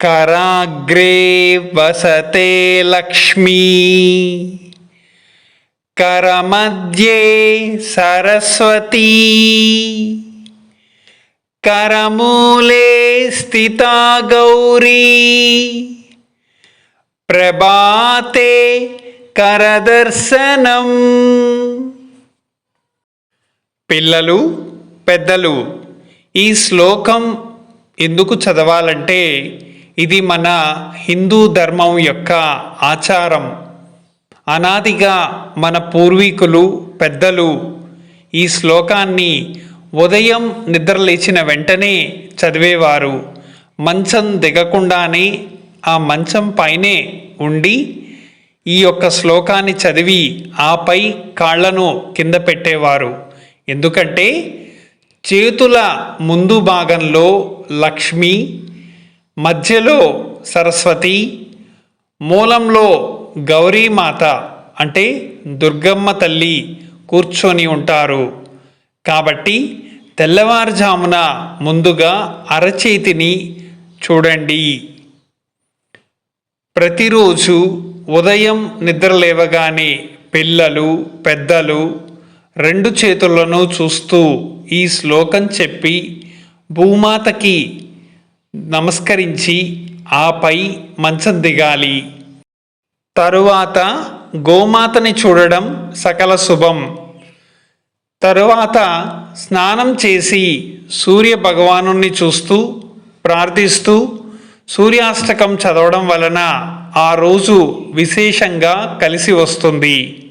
कराग्रे वसते लक्ष्मी करमध्ये सरस्वती करमूले स्थिता गौरी ప్రభాతే కరదర్శనం పిల్లలు పెద్దలు ఈ శ్లోకం ఎందుకు చదవాలంటే ఇది మన హిందూ ధర్మం యొక్క ఆచారం. అనాదిగా మన పూర్వీకులు పెద్దలు ఈ శ్లోకాన్ని ఉదయం నిద్రలేచిన వెంటనే చదివేవారు. మంచం దిగకుండానే ఆ మంచం పైనే ఉండి ఈ యొక్క శ్లోకాన్ని చదివి ఆపై కాళ్ళను కింద పెట్టేవారు. ఎందుకంటే చేతుల ముందు భాగంలో లక్ష్మి మధ్యలో సరస్వతి మూలంలో గౌరీమాత అంటే దుర్గమ్మ తల్లి కూర్చొని ఉంటారు. కాబట్టి తెల్లవారుజామున ముందుగా అరచేతిని చూడండి. ప్రతిరోజు ఉదయం నిద్ర లేవగానే పిల్లలు పెద్దలు రెండు చేతులను చూస్తూ ఈ శ్లోకం చెప్పి భూమాతకి నమస్కరించి ఆపై మంచం దిగాలి. తరువాత గోమాతని చూడడం సకల శుభం. తరువాత స్నానం చేసి సూర్య భగవాను చూస్తూ ప్రార్థిస్తూ సూర్యాష్టకం చదవడం వలన ఆ రోజు విశేషంగా కలిసి వస్తుంది.